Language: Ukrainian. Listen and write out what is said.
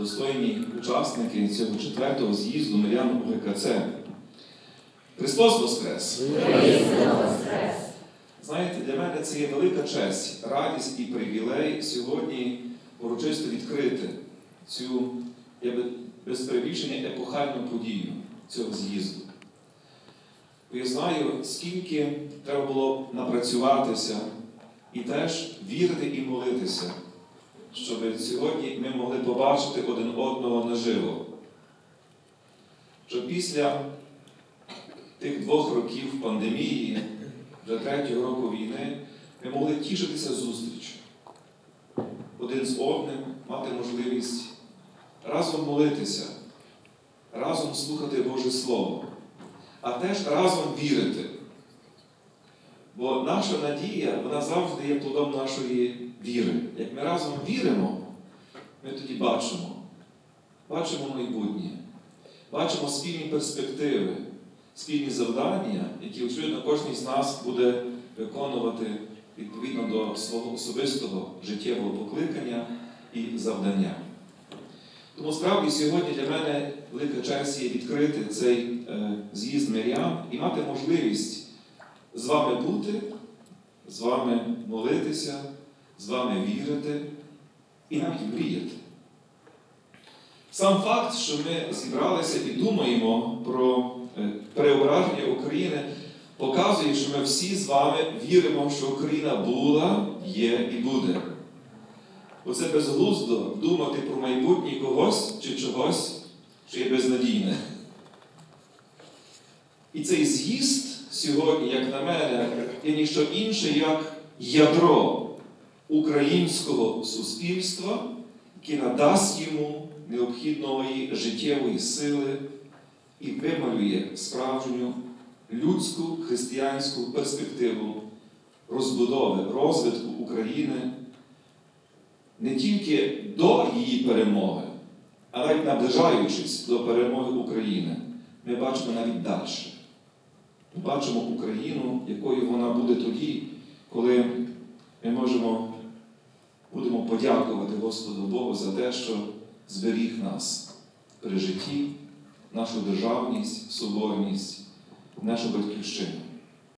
достойні учасники цього четвертого з'їзду мирян УГКЦ. Христос Воскрес! Знаєте, для мене це є велика честь, радість і привілей сьогодні урочисто відкрити цю, я би без перебільшення, епохальну подію цього з'їзду. Бо я знаю, скільки треба було напрацюватися і теж вірити і молитися, щоб сьогодні ми могли побачити один одного наживо. Щоб після тих двох років пандемії, вже третього року війни, ми могли тішитися зустрічю. Один з одним мати можливість разом молитися, разом слухати Боже Слово, а теж разом вірити. Бо наша надія, вона завжди є плодом нашої віри. Як ми разом віримо, ми тоді бачимо, бачимо майбутнє, бачимо спільні перспективи, спільні завдання, які, очевидно, кожен з нас буде виконувати відповідно до свого особистого життєвого покликання і завдання. Тому справді сьогодні для мене велика честь є відкрити цей е, з'їзд мирян і мати можливість з вами бути, з вами молитися, з вами вірити і навіть мріяти. Сам факт, що ми зібралися і думаємо про е, переображення України, показує, що ми всі з вами віримо, що Україна була, є і буде. Бо це безглуздо думати про майбутнє когось чи чогось, що є безнадійне. І цей з'їзд сьогодні, як на мене, є ніщо інше, як ядро українського суспільства, яке надасть йому необхідної життєвої сили і вималює справжню людську християнську перспективу розбудови, розвитку України не тільки до її перемоги, а навіть наближаючись до перемоги України, ми бачимо навіть далі. Бачимо Україну, якою вона буде тоді, коли ми можемо, будемо подякувати Господу Богу за те, що зберіг нас при житті, нашу державність, соборність, нашу батьківщину.